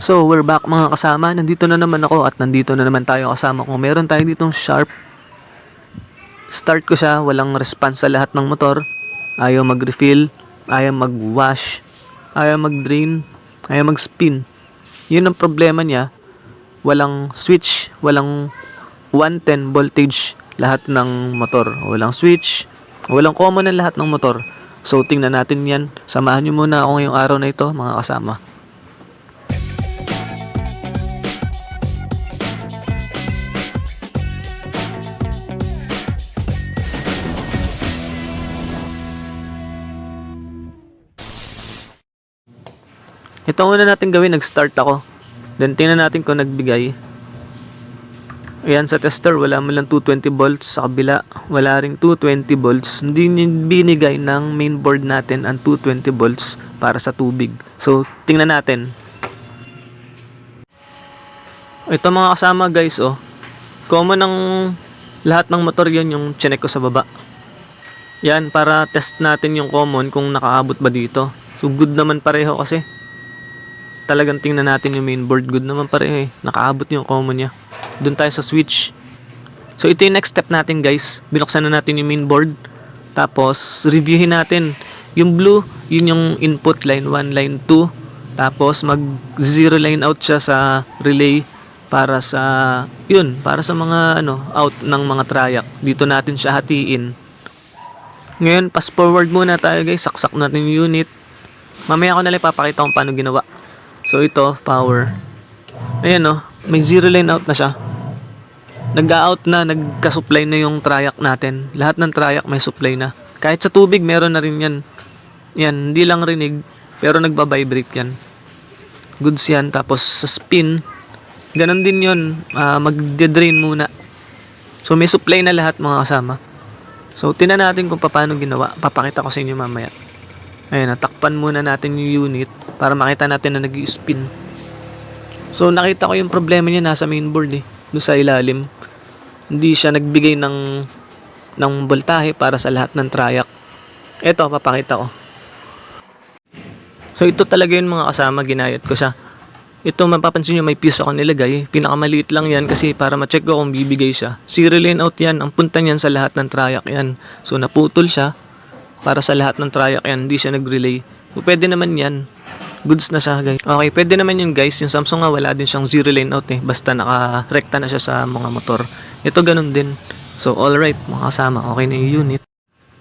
So, we're back mga kasama. Nandito na naman ako at nandito na naman tayo kasama ko. Meron tayo ditong sharp. Start ko siya, walang response sa lahat ng motor. Ayaw mag-refill, ayaw mag-wash, ayaw mag-drain, ayaw mag-spin. Yun ang problema niya. Walang switch, walang 110 voltage lahat ng motor. Walang switch, walang common ang lahat ng motor. So, tingnan natin yan. Samahan niyo muna ako ngayong araw na ito, mga kasama. Ito una natin gawin, nag-start ako. Then tingnan natin kung nagbigay. Ayan sa tester, wala mo lang 220 volts sa kabila. Wala ring 220 volts. Hindi binigay ng mainboard natin ang 220 volts para sa tubig. So, tingnan natin. Ito mga kasama guys, oh. Common ng lahat ng motor yon yung chinek sa baba. Yan, para test natin yung common kung nakaabot ba dito. So, good naman pareho kasi talagang tingnan natin yung mainboard good naman pareho eh. Nakaabot yung common niya. Doon tayo sa switch. So ito yung next step natin guys. Binuksan na natin yung mainboard. Tapos reviewin natin. Yung blue, yun yung input line 1, line 2. Tapos mag zero line out siya sa relay para sa yun, para sa mga ano, out ng mga triac. Dito natin siya hatiin. Ngayon, fast forward muna tayo guys. Saksak natin yung unit. Mamaya ko na lang papakita kung paano ginawa. So ito, power. Ayan no, may zero line out na siya. Nag-out na, nagka-supply na yung triac natin. Lahat ng triac may supply na. Kahit sa tubig, meron na rin yan. Yan, hindi lang rinig, pero nagba-vibrate yan. Goods yan. Tapos sa spin, ganun din yun. Ah, magde-drain muna. So may supply na lahat mga kasama. So tinan natin kung paano ginawa. Papakita ko sa inyo mamaya. Ayan, natakpan muna natin yung unit para makita natin na nag spin So nakita ko yung problema niya nasa mainboard eh, doon sa ilalim. Hindi siya nagbigay ng ng voltahe para sa lahat ng triac. Ito, papakita ko. So ito talaga yung mga kasama, ginayat ko siya. Ito mapapansin nyo may fuse ako nilagay. Pinakamaliit lang yan kasi para ma-check ko kung bibigay siya. Serial line out yan. Ang punta niyan sa lahat ng triac yan. So naputol siya para sa lahat ng triac yan. Hindi siya nag-relay. So, pwede naman yan. Goods na siya guys. Okay, pwede naman yun guys. Yung Samsung nga wala din siyang zero lane out eh. Basta naka-rekta na siya sa mga motor. Ito ganun din. So alright mga kasama. Okay na yung unit.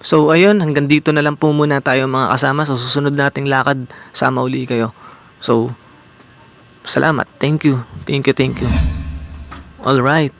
So ayun, hanggang dito na lang po muna tayo mga kasama. Sa susunod nating lakad, sama uli kayo. So, salamat. Thank you. Thank you, thank you. Alright.